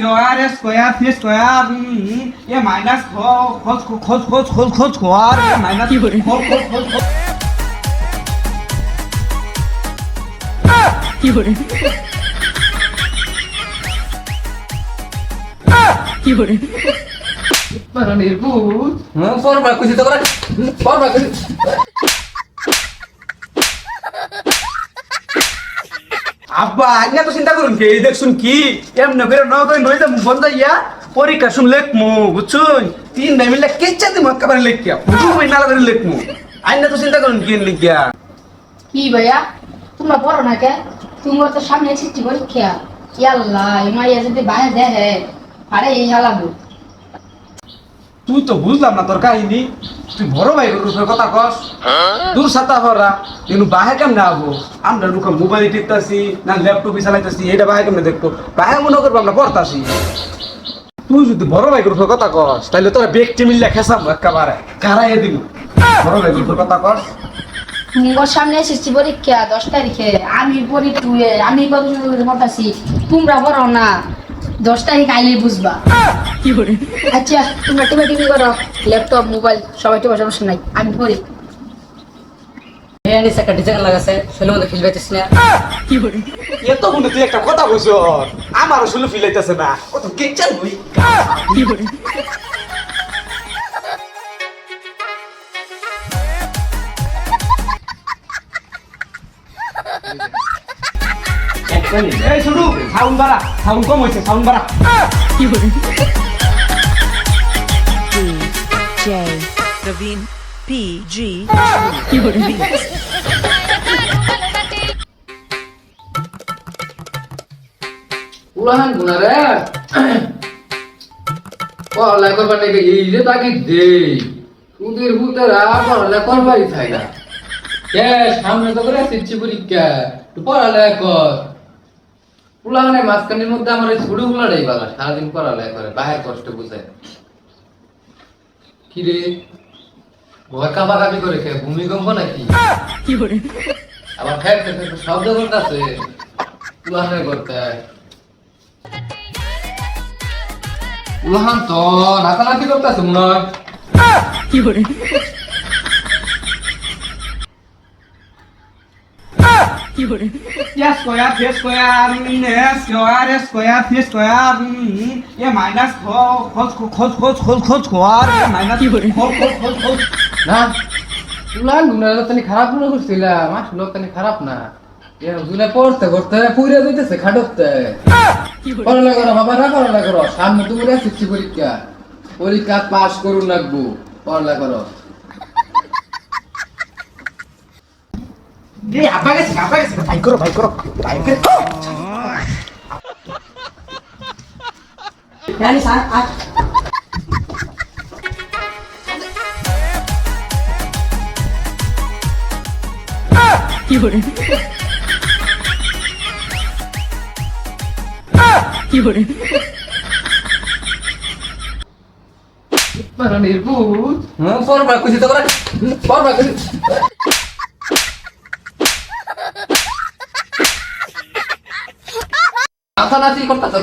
Square A square phi square A minus খোঁজ খোঁজ খোঁজ খোঁজ খোঁজ খোয়ার এ মাইনাস খোঁজ খোঁজ খোঁজ খোঁজ বানানির ভূত হ্যাঁ পরবার খুশি তো করে। পরবার খুশি আব্বা আইনা তো চিন্তা করুন কি? দেখছুন কি? এমনি করে ন করে নইতে বন্ধ ইয়া পরীক্ষা শুন লেখমু বুঝছুন? তিন ভাই মিলে কেচ্ছা দিম একেবারে লেখিয়া বুঝু ভাই নালা করে লেখমু। আইনা তো চিন্তা করুন কি লিখিয়া? কি ভাইয়া? তোমরা পড়ো না কে? তোমার তো সামনে এসেছি পরীক্ষা। ইয়াল্লা এই মাইয়া যদি বাইরে দেখে আরে এই হালাবো। তুই তো বুঝলাম না তোর কাহিনী। তুই বড় ভাই রূপের কথা কস। দূর সাতা ভরা কিন্তু বাহে কেমনে আবো? আমরা ঢুকে মোবাইল টিপতাছি, না ল্যাপটপে চালাইতাছি এটা বাহে কেমনে দেখব? বাহে মনে করব আমরা পড়তাছি। তুই যদি বড় ভাই রূপের কথা কস তাহলে তোরা ব্যক্তি মিললে খেসাম একেবারে কারাইয়ে দিব বড় ভাই রূপের কথা কস। তোমার সামনে এসেছি পরীক্ষা, দশ তারিখে। আমি পড়ি টুয়ে আমি কত সুন্দর করে পড়াছি তোমরা পড়ো না। দশ তারিখ আইলে বুঝবা। আচ্ছা তোমরা টিভি টিভি করো ল্যাপটপ মোবাইল সবাই টিভি সমস্যা নাই আমি লাগাছে মধ্যে ফিল পাইতেছি না। এত মনে তুই একটা কথা কইছ আমারও শুনে ফিল হইতেছে না কত কেচাল বই এই শুরু সাউন্ড বাড়া সাউন্ড কম হয়েছে সাউন্ড বাড়া। J. Praveen P. G. উলাহান গুনারে। পড়ালেখা করবার নাকি এই যে তাকে দে সুদের ভূতেরা পড়ালেখা করবারই চাই না। কে সামনে তো করে শিখছি পরীক্ষা। তুই পড়ালেখা কর। উলাহানের মাঝখানের মধ্যে আমার ছুড়ে গুলাটাই বালা, সারাদিন পড়ালেখা করে, বাহের কষ্ট বুঝে। কি রে ভয় কাবা কাবি করে খেয়ে ভূমিকম্প নাকি আবার ফের ফের শব্দ করতেছে উলাহানের করতে উলাহান তো নাচানাচি করতেছে মনে হয় A square phi square A square A square phi square A minus খোঁজ খোঁজ খোঁজ খোঁজ খোঁজ খোয়ার মাইনাস খোঁজ খোঁজ খোঁজ খোঁজ না? উলাহান গুনার তানি খারাপ মনে করছিলাম আসলে তানি খারাপ না। এ গুনা পড়তে পড়তে পুরে যাইতেছে খাটতে পড়ালেখা করো বাবা না পড়ালেখা করো। সামনে তুমি শিখছি পরীক্ষা। পরীক্ষা পাস করুন লাগবো। পড়ালেখা করো। আব্বা গেছে আব্বা গেছে। ভাই করো ভাই করো। ভাই করো হ্যাঁ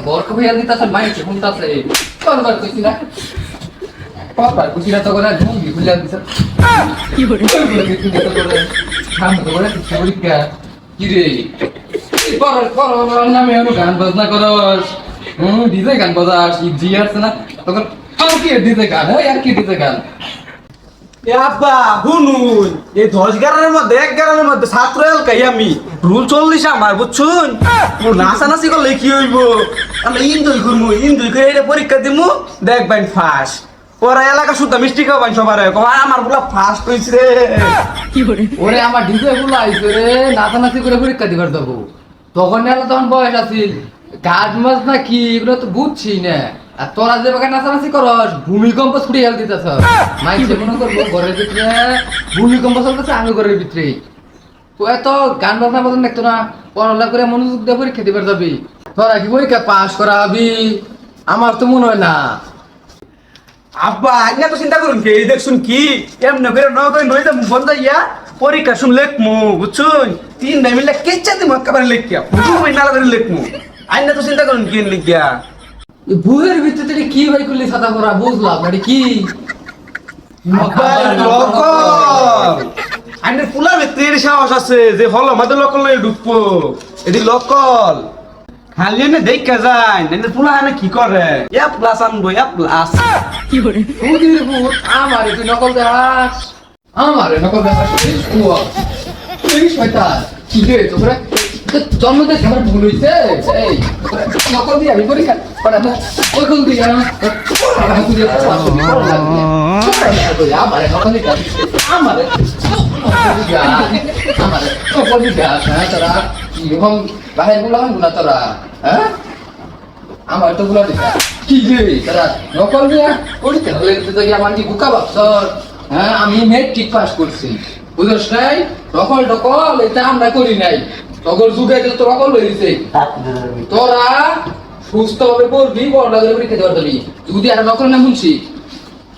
ঘর ভাইয়া দিতেছে মাইকে শুনতেছে পড়বার খুশি না পড়বার খুশি না তো করে ঢুঙ্গি খুলে দিছে সামনে তো করে শিক্ষা পরীক্ষা কি রে পড়ার পড়ার নামে এমন গান বাজনা করস হুম ডিজে গান বাজাস জি আছে না তখন আর কি ডিজে গান আর কি ডিজে গান এ আব্বা শুনুন। এই দশ গ্রামের মধ্যে এক গ্রামের মধ্যে ছাত্র এলাকাই আমি। রুল চল্লিশ আমার বুঝছুন? মোর নাচানাচি করলে কি হইব? আমরা ইনজয় করব ইনজয় করে এটা পরীক্ষা দিমু দেখবেন ফার্স্ট পরে এলাকা শুদ্ধ মিষ্টি খাবেন সবার। আমারগুলা ফার্স্ট হয়েছে রে। ওরে আমার ডিজে গুলো আইছে রে নাচানাচি করে পরীক্ষা দিবার যাব। তখন এলো তখন বয়স আছিল। গাছ মাছ না কি এগুলো তো বুঝছি না। আর তোরা যে বাগান নাচানাচি করস ভূমিকম্প ছুটি হেল দিতেছ। মাইছে মনে করব ঘরের ভিতরে ভূমিকম্প চলতেছে আমি ঘরের ভিতরে। তো এত গান বাজনা বাজন দেখতো না পড়ালেখা করে মনোযোগ দিয়ে পরীক্ষা দিবার যাবি। তোরা কি পরীক্ষা পাস করা হবি আমার তো মনে হয় না। আব্বা আজ্ঞা তো চিন্তা করুন কি? দেখছুন কি? এমনি করে ন করে নইতে বন্ধ ইয়া পরীক্ষা শুন লেখমু বুঝছুন? তিন ভাই মিলে কেচ্ছা দিম একেবারে লেখিয়া বুঝু ভাই নালা করে লেখমু। আইনা তো চিন্তা করুন কি লিখিয়া। বুয়ের ভিতরে কি ভাই করলি ছাতা পরা? বুঝলাম এটা কি? আব্বাই লোকল। আইনে ফুলা ভেতরে সাহস আছে যে হল আমাদের লকল লয়ে ঢুকবো এটি লোকল। খালি এনে দেখা যায় এনে ফুলা এনে কি করে? ইয়া প্লাস আনব ইয়া প্লাস বুদির ভূত আমারে তুই নকল দেখাস। আমারে নকল দেখাস এই শয়তান কি রে তোমরা? তো জন্ম থেকে আমার ভুল হইছে? এই নকল দিয়ে আমি পরীক্ষা পড়া না ওই কোন দিয়ে আমি আমারে নকল দিয়ে আমারে আমারে নকল দিয়ে হ্যাঁ তোরা। কি রকম বাহিরগুলো তোরা? হ্যাঁ? আমার তো গুলো দেখা। কি নকল দিয়া হলে তো আমার কি বুকা বাপসর হ্যাঁ আমি মেট্রিক পাস করছি। নাই? নকল টকল, এটা আমরা করি নাই। তখন যুগে তো নকল হয়েছে তোরা সুস্থ ভাবে পড়বি বড়টা করে পরীক্ষা দেওয়ার যদি আর নকল না শুনছি,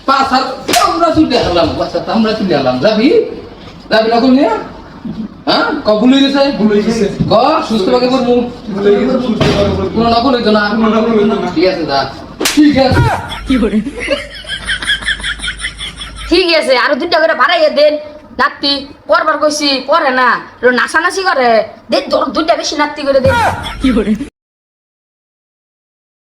পাঁচ আমরা তুলে হলাম পাঁচ আমরা তুলে হলাম যাবি? যাবি নকল নিয়ে? হ্যাঁ? কবুল হয়ে গেছে? ভুল হয়ে গেছে। ক সুস্থ ভাবে করব? কোনো নকল হইতো না কোনো নকল হইতো না। ঠিক আছে দা। ঠিক আছে। ঠিক আছে আর দুইটা করে ভাড়াইয়া দেন। নাতি করবার কইছি পরে না। নাচানাচি করে। দে দুইটা বেশি নাতি করে দেন